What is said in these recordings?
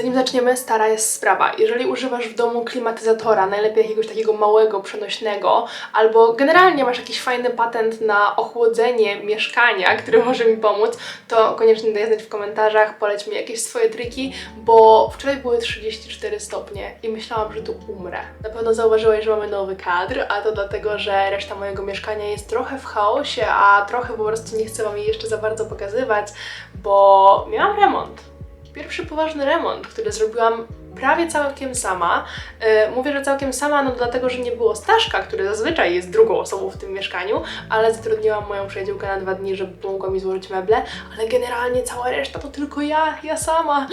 Zanim zaczniemy, stara jest sprawa. Jeżeli używasz w domu klimatyzatora, najlepiej jakiegoś takiego małego, przenośnego, albo generalnie masz jakiś fajny patent na ochłodzenie mieszkania, który może mi pomóc, to koniecznie daj znać w komentarzach, poleć mi jakieś swoje triki, bo wczoraj były 34 stopnie i myślałam, że tu umrę. Na pewno zauważyłeś, że mamy nowy kadr, a to dlatego, że reszta mojego mieszkania jest trochę w chaosie, a trochę po prostu nie chcę Wam jej jeszcze za bardzo pokazywać, bo miałam remont pierwszy poważny remont, który zrobiłam prawie całkiem sama. Yy, mówię, że całkiem sama, no dlatego, że nie było Staszka, który zazwyczaj jest drugą osobą w tym mieszkaniu, ale zatrudniłam moją przyjaciółkę na dwa dni, żeby pomogła mi złożyć meble, ale generalnie cała reszta to tylko ja, ja sama.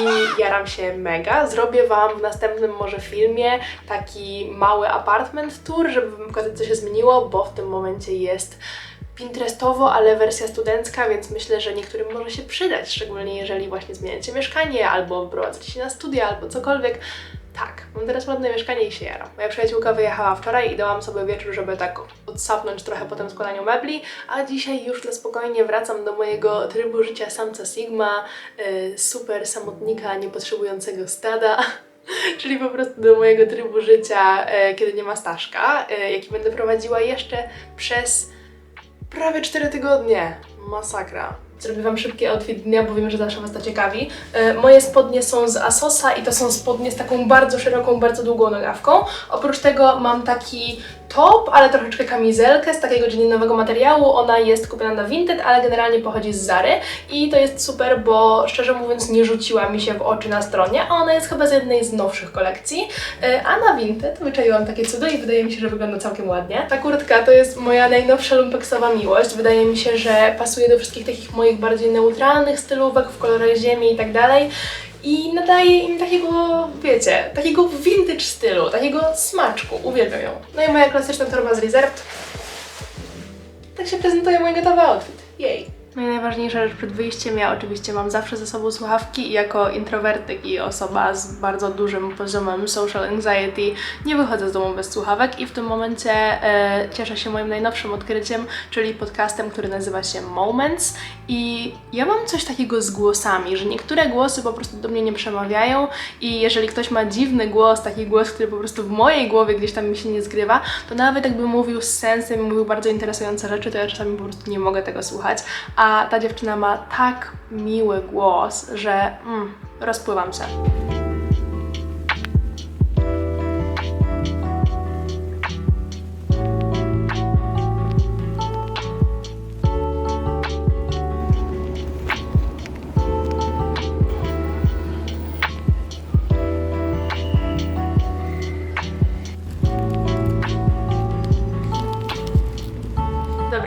I jaram się mega. Zrobię Wam w następnym może filmie taki mały apartment tour, żeby Wam pokazać, co się zmieniło, bo w tym momencie jest Pinterestowo, ale wersja studencka, więc myślę, że niektórym może się przydać, szczególnie jeżeli właśnie zmieniacie mieszkanie, albo wprowadzacie się na studia, albo cokolwiek. Tak, mam teraz ładne mieszkanie i się jaram. Moja przyjaciółka wyjechała wczoraj i dałam sobie wieczór, żeby tak odsapnąć trochę po tym składaniu mebli, a dzisiaj już na spokojnie wracam do mojego trybu życia samca Sigma, yy, super samotnika niepotrzebującego stada. Czyli po prostu do mojego trybu życia, yy, kiedy nie ma Staszka, yy, jaki będę prowadziła jeszcze przez prawie 4 tygodnie. Masakra. Zrobię Wam szybki outfit dnia, bo wiem, że zawsze Was to ciekawi. E, moje spodnie są z Asosa i to są spodnie z taką bardzo szeroką, bardzo długą nogawką. Oprócz tego mam taki top, ale troszeczkę kamizelkę z takiego dzieninowego materiału. Ona jest kupiona na Vinted, ale generalnie pochodzi z Zary i to jest super, bo szczerze mówiąc nie rzuciła mi się w oczy na stronie, a ona jest chyba z jednej z nowszych kolekcji. E, a na Vinted wyczaiłam takie cudy i wydaje mi się, że wygląda całkiem ładnie. Ta kurtka to jest moja najnowsza lumpeksowa miłość. Wydaje mi się, że pasuje do wszystkich takich moich bardziej neutralnych stylówek w kolorach ziemi i tak dalej i nadaje im takiego, wiecie, takiego vintage stylu, takiego smaczku. Uwielbiam ją. No i moja klasyczna torba z Reserved. Tak się prezentuje mój gotowy outfit. Jej. No i najważniejsza rzecz przed wyjściem, ja oczywiście mam zawsze ze sobą słuchawki i jako introwertyk i osoba z bardzo dużym poziomem social anxiety nie wychodzę z domu bez słuchawek i w tym momencie e, cieszę się moim najnowszym odkryciem, czyli podcastem, który nazywa się Moments. I ja mam coś takiego z głosami, że niektóre głosy po prostu do mnie nie przemawiają i jeżeli ktoś ma dziwny głos, taki głos, który po prostu w mojej głowie gdzieś tam mi się nie zgrywa, to nawet jakby mówił z sensem, mówił bardzo interesujące rzeczy, to ja czasami po prostu nie mogę tego słuchać, a ta dziewczyna ma tak miły głos, że mm, rozpływam się.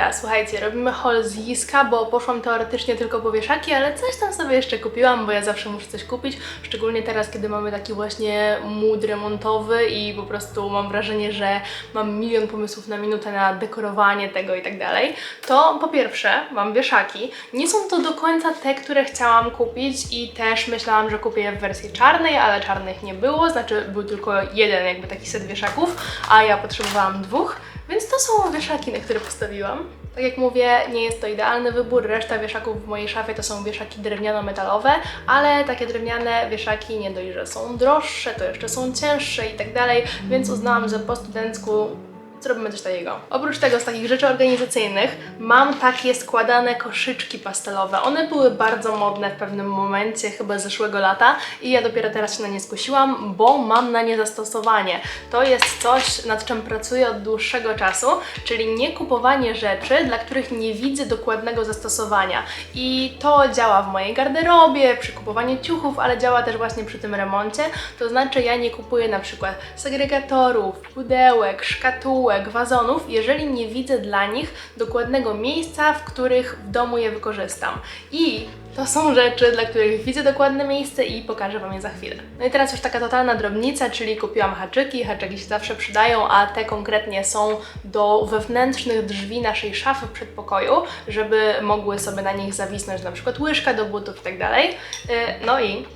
Dobra, słuchajcie, robimy haul z Jiska, bo poszłam teoretycznie tylko po wieszaki, ale coś tam sobie jeszcze kupiłam, bo ja zawsze muszę coś kupić, szczególnie teraz, kiedy mamy taki właśnie mood remontowy i po prostu mam wrażenie, że mam milion pomysłów na minutę na dekorowanie tego i tak dalej. To po pierwsze mam wieszaki. Nie są to do końca te, które chciałam kupić i też myślałam, że kupię je w wersji czarnej, ale czarnych nie było, znaczy był tylko jeden jakby taki set wieszaków, a ja potrzebowałam dwóch. Więc to są wieszaki, na które postawiłam. Tak jak mówię, nie jest to idealny wybór. Reszta wieszaków w mojej szafie to są wieszaki drewniano-metalowe, ale takie drewniane wieszaki nie dość, że są droższe, to jeszcze są cięższe i tak dalej, więc uznałam, że po studencku zrobimy coś takiego. Oprócz tego z takich rzeczy organizacyjnych mam takie składane koszyczki pastelowe. One były bardzo modne w pewnym momencie, chyba zeszłego lata i ja dopiero teraz się na nie skusiłam, bo mam na nie zastosowanie. To jest coś, nad czym pracuję od dłuższego czasu, czyli nie kupowanie rzeczy, dla których nie widzę dokładnego zastosowania. I to działa w mojej garderobie, przy kupowaniu ciuchów, ale działa też właśnie przy tym remoncie. To znaczy ja nie kupuję na przykład segregatorów, pudełek, szkatułek, szkółek, wazonów, jeżeli nie widzę dla nich dokładnego miejsca, w których w domu je wykorzystam. I to są rzeczy, dla których widzę dokładne miejsce i pokażę Wam je za chwilę. No i teraz już taka totalna drobnica, czyli kupiłam haczyki, haczyki się zawsze przydają, a te konkretnie są do wewnętrznych drzwi naszej szafy w przedpokoju, żeby mogły sobie na nich zawisnąć na przykład łyżka do butów tak dalej. Y, no i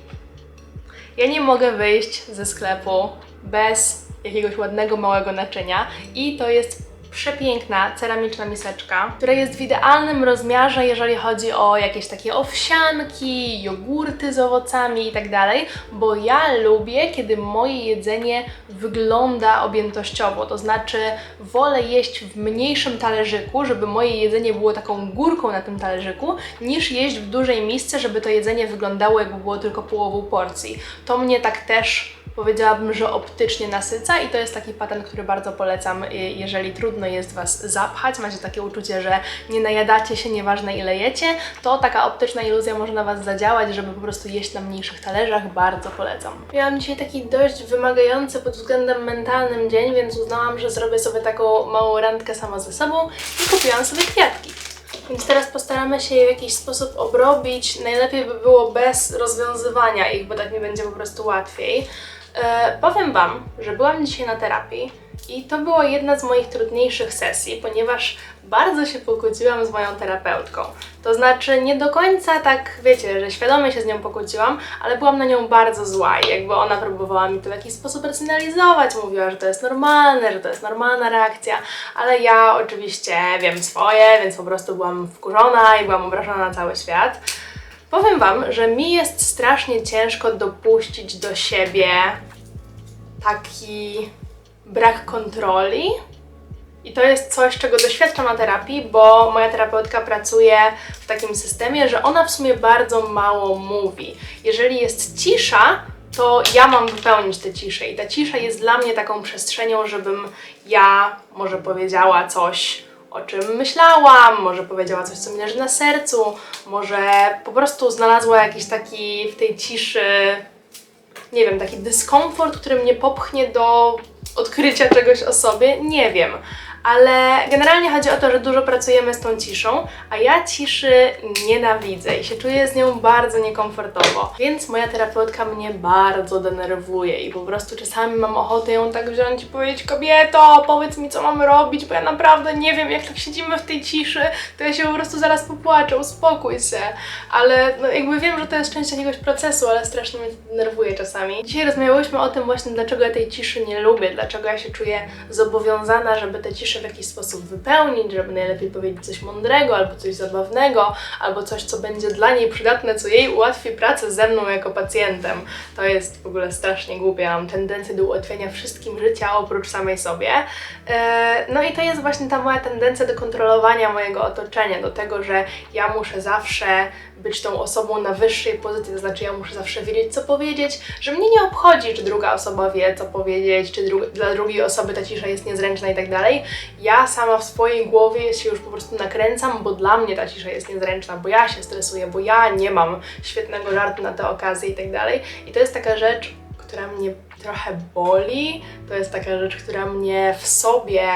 ja nie mogę wyjść ze sklepu bez jakiegoś ładnego, małego naczynia i to jest przepiękna ceramiczna miseczka, która jest w idealnym rozmiarze, jeżeli chodzi o jakieś takie owsianki, jogurty z owocami i tak bo ja lubię, kiedy moje jedzenie wygląda objętościowo, to znaczy wolę jeść w mniejszym talerzyku, żeby moje jedzenie było taką górką na tym talerzyku, niż jeść w dużej misce, żeby to jedzenie wyglądało jakby było tylko połową porcji. To mnie tak też powiedziałabym, że optycznie nasyca i to jest taki patent, który bardzo polecam, jeżeli trudno jest Was zapchać, macie takie uczucie, że nie najadacie się, nieważne ile jecie, to taka optyczna iluzja może na Was zadziałać, żeby po prostu jeść na mniejszych talerzach, bardzo polecam. Miałam dzisiaj taki dość wymagający pod względem mentalnym dzień, więc uznałam, że zrobię sobie taką małą randkę sama ze sobą i kupiłam sobie kwiatki. Więc teraz postaramy się je w jakiś sposób obrobić. Najlepiej by było bez rozwiązywania ich, bo tak mi będzie po prostu łatwiej. E, powiem Wam, że byłam dzisiaj na terapii i to była jedna z moich trudniejszych sesji, ponieważ bardzo się pokłóciłam z moją terapeutką. To znaczy, nie do końca tak, wiecie, że świadomie się z nią pokłóciłam, ale byłam na nią bardzo zła i jakby ona próbowała mi to w jakiś sposób racjonalizować, mówiła, że to jest normalne, że to jest normalna reakcja, ale ja oczywiście wiem swoje, więc po prostu byłam wkurzona i byłam obrażona na cały świat. Powiem Wam, że mi jest strasznie ciężko dopuścić do siebie taki brak kontroli. I to jest coś, czego doświadczam na terapii, bo moja terapeutka pracuje w takim systemie, że ona w sumie bardzo mało mówi. Jeżeli jest cisza, to ja mam wypełnić tę ciszę. I ta cisza jest dla mnie taką przestrzenią, żebym ja może powiedziała coś, o czym myślałam, może powiedziała coś, co mi leży na sercu, może po prostu znalazła jakiś taki w tej ciszy, nie wiem, taki dyskomfort, który mnie popchnie do odkrycia czegoś o sobie, nie wiem. Ale generalnie chodzi o to, że dużo pracujemy z tą ciszą, a ja ciszy nienawidzę i się czuję z nią bardzo niekomfortowo. Więc moja terapeutka mnie bardzo denerwuje i po prostu czasami mam ochotę ją tak wziąć i powiedzieć: Kobieto, powiedz mi, co mam robić, bo ja naprawdę nie wiem, jak tak siedzimy w tej ciszy, to ja się po prostu zaraz popłaczę, uspokój się. Ale no, jakby wiem, że to jest część jakiegoś procesu, ale strasznie mnie denerwuje czasami. Dzisiaj rozmawiałyśmy o tym właśnie, dlaczego ja tej ciszy nie lubię, dlaczego ja się czuję zobowiązana, żeby tę ciszę w jakiś sposób wypełnić, żeby najlepiej powiedzieć coś mądrego, albo coś zabawnego, albo coś, co będzie dla niej przydatne, co jej ułatwi pracę ze mną jako pacjentem. To jest w ogóle strasznie głupie. Mam tendencję do ułatwiania wszystkim życia oprócz samej sobie. Eee, no i to jest właśnie ta moja tendencja do kontrolowania mojego otoczenia, do tego, że ja muszę zawsze być tą osobą na wyższej pozycji, to znaczy ja muszę zawsze wiedzieć, co powiedzieć, że mnie nie obchodzi, czy druga osoba wie, co powiedzieć, czy dru dla drugiej osoby ta cisza jest niezręczna i tak dalej. Ja sama w swojej głowie się już po prostu nakręcam, bo dla mnie ta cisza jest niezręczna, bo ja się stresuję, bo ja nie mam świetnego żartu na tę okazję i tak dalej. I to jest taka rzecz, która mnie trochę boli, to jest taka rzecz, która mnie w sobie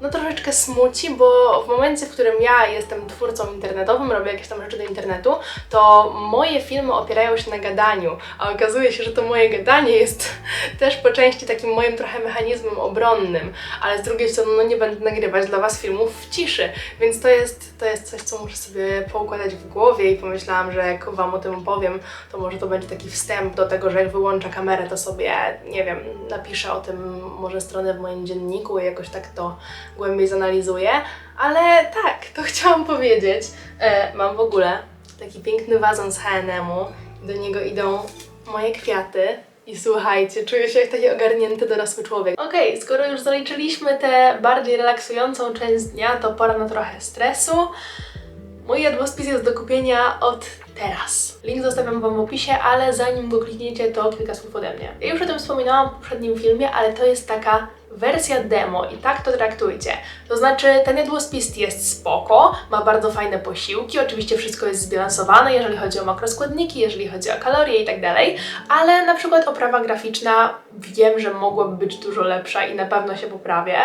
no troszeczkę smuci, bo w momencie, w którym ja jestem twórcą internetowym, robię jakieś tam rzeczy do internetu, to moje filmy opierają się na gadaniu, a okazuje się, że to moje gadanie jest też po części takim moim trochę mechanizmem obronnym, ale z drugiej strony no nie będę nagrywać dla Was filmów w ciszy, więc to jest, to jest coś, co muszę sobie poukładać w głowie i pomyślałam, że jak Wam o tym powiem, to może to będzie taki wstęp do tego, że jak wyłączę kamerę, to sobie, nie wiem, napiszę o tym może stronę w moim dzienniku i jakoś tak to głębiej zanalizuję, ale tak, to chciałam powiedzieć. E, mam w ogóle taki piękny wazon z H&M-u do niego idą moje kwiaty. I słuchajcie, czuję się jak taki ogarnięty dorosły człowiek. Okej, skoro już zaliczyliśmy tę bardziej relaksującą część dnia, to pora na trochę stresu. Mój jadłospis jest do kupienia od teraz. Link zostawiam Wam w opisie, ale zanim go klikniecie, to kilka słów ode mnie. Ja już o tym wspominałam w poprzednim filmie, ale to jest taka wersja demo i tak to traktujcie. To znaczy, ten jadłospis jest spoko, ma bardzo fajne posiłki, oczywiście wszystko jest zbilansowane, jeżeli chodzi o makroskładniki, jeżeli chodzi o kalorie i tak dalej, ale na przykład oprawa graficzna wiem, że mogłaby być dużo lepsza i na pewno się poprawię.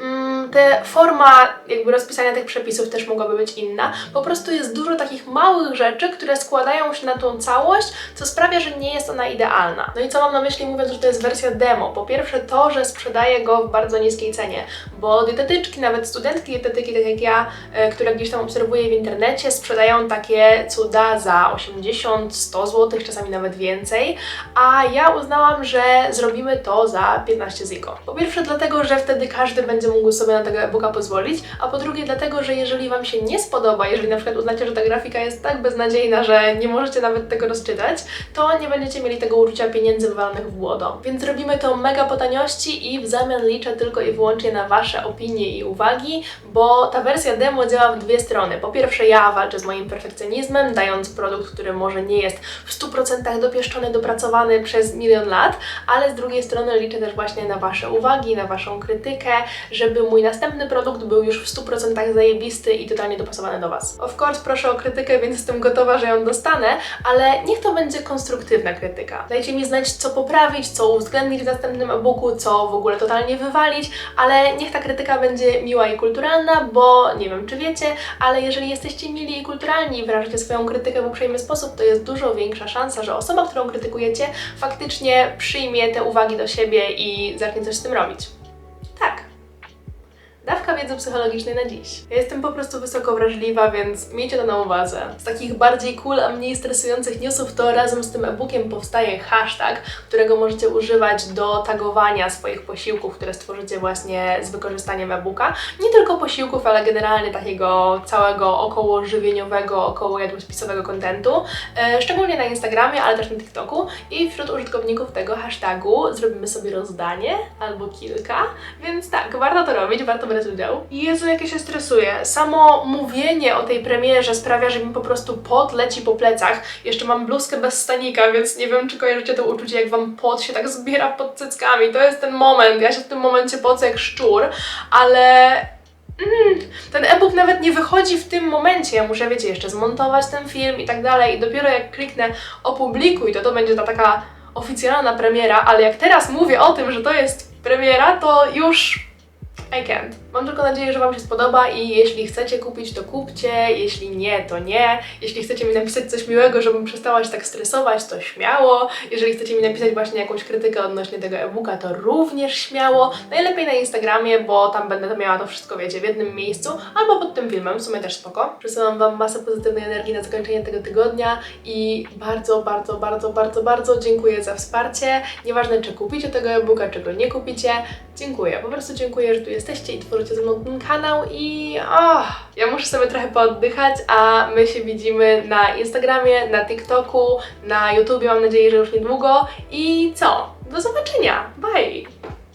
Mm, te forma jakby rozpisania tych przepisów też mogłaby być inna. Po prostu jest dużo takich małych rzeczy, które składają się na tą całość, co sprawia, że nie jest ona idealna. No i co mam na myśli mówiąc, że to jest wersja demo? Po pierwsze to, że sprzedaję w bardzo niskiej cenie, bo dietetyczki, nawet studentki dietetyki, tak jak ja, e, które gdzieś tam obserwuję w internecie, sprzedają takie cuda za 80, 100 zł, czasami nawet więcej, a ja uznałam, że zrobimy to za 15 ziko. Po pierwsze dlatego, że wtedy każdy będzie mógł sobie na tego e-booka pozwolić, a po drugie dlatego, że jeżeli Wam się nie spodoba, jeżeli na przykład uznacie, że ta grafika jest tak beznadziejna, że nie możecie nawet tego rozczytać, to nie będziecie mieli tego uczucia pieniędzy wywalonych w błoto. Więc robimy to mega po taniości i w zamian liczę tylko i wyłącznie na Wasze opinie i uwagi, bo ta wersja demo działa w dwie strony. Po pierwsze ja walczę z moim perfekcjonizmem, dając produkt, który może nie jest w 100% dopieszczony, dopracowany przez milion lat, ale z drugiej strony liczę też właśnie na Wasze uwagi, na Waszą krytykę, żeby mój następny produkt był już w 100% zajebisty i totalnie dopasowany do Was. Of course proszę o krytykę, więc jestem gotowa, że ją dostanę, ale niech to będzie konstruktywna krytyka. Dajcie mi znać, co poprawić, co uwzględnić w następnym e-booku, co w ogóle totalnie wywalić, ale niech ta krytyka będzie miła i kulturalna, bo nie wiem, czy wiecie, ale jeżeli jesteście mili i kulturalni i wyrażacie swoją krytykę w uprzejmy sposób, to jest dużo większa szansa, że osoba, którą krytykujecie, faktycznie przyjmie te uwagi do siebie i zacznie coś z tym robić. Dawka wiedzy psychologicznej na dziś. Ja jestem po prostu wysoko wrażliwa, więc miejcie to na uwadze. Z takich bardziej cool, a mniej stresujących newsów to razem z tym e-bookiem powstaje hashtag, którego możecie używać do tagowania swoich posiłków, które stworzycie właśnie z wykorzystaniem e-booka. Nie tylko posiłków, ale generalnie takiego całego około żywieniowego, około jadłospisowego kontentu, e, szczególnie na Instagramie, ale też na TikToku. I wśród użytkowników tego hashtagu zrobimy sobie rozdanie albo kilka, więc tak, warto to robić, warto brać I Jezu, jak ja się stresuję. Samo mówienie o tej premierze sprawia, że mi po prostu pot leci po plecach. Jeszcze mam bluzkę bez stanika, więc nie wiem, czy kojarzycie to uczucie, jak wam pot się tak zbiera pod cyckami. To jest ten moment. Ja się w tym momencie pocę jak szczur, ale Mm, ten e-book nawet nie wychodzi w tym momencie. Ja muszę, wiecie, jeszcze zmontować ten film i tak dalej. I dopiero jak kliknę opublikuj, to to będzie ta taka oficjalna premiera, ale jak teraz mówię o tym, że to jest premiera, to już I can't. Mam tylko nadzieję, że Wam się spodoba i jeśli chcecie kupić, to kupcie, jeśli nie, to nie. Jeśli chcecie mi napisać coś miłego, żebym przestała się tak stresować, to śmiało. Jeżeli chcecie mi napisać właśnie jakąś krytykę odnośnie tego e-booka, to również śmiało. Najlepiej na Instagramie, bo tam będę miała to wszystko, wiecie, w jednym miejscu, albo pod tym filmem, w sumie też spoko. Przesyłam Wam masę pozytywnej energii na zakończenie tego tygodnia i bardzo, bardzo, bardzo, bardzo, bardzo dziękuję za wsparcie. Nieważne, czy kupicie tego e-booka, czy go nie kupicie, dziękuję. Po prostu dziękuję, że tu jesteście i tworzycie ze mną ten kanał i oh, ja muszę sobie trochę pooddychać, a my się widzimy na Instagramie, na TikToku, na YouTubie, mam nadzieję, że już niedługo i co? Do zobaczenia! Bye!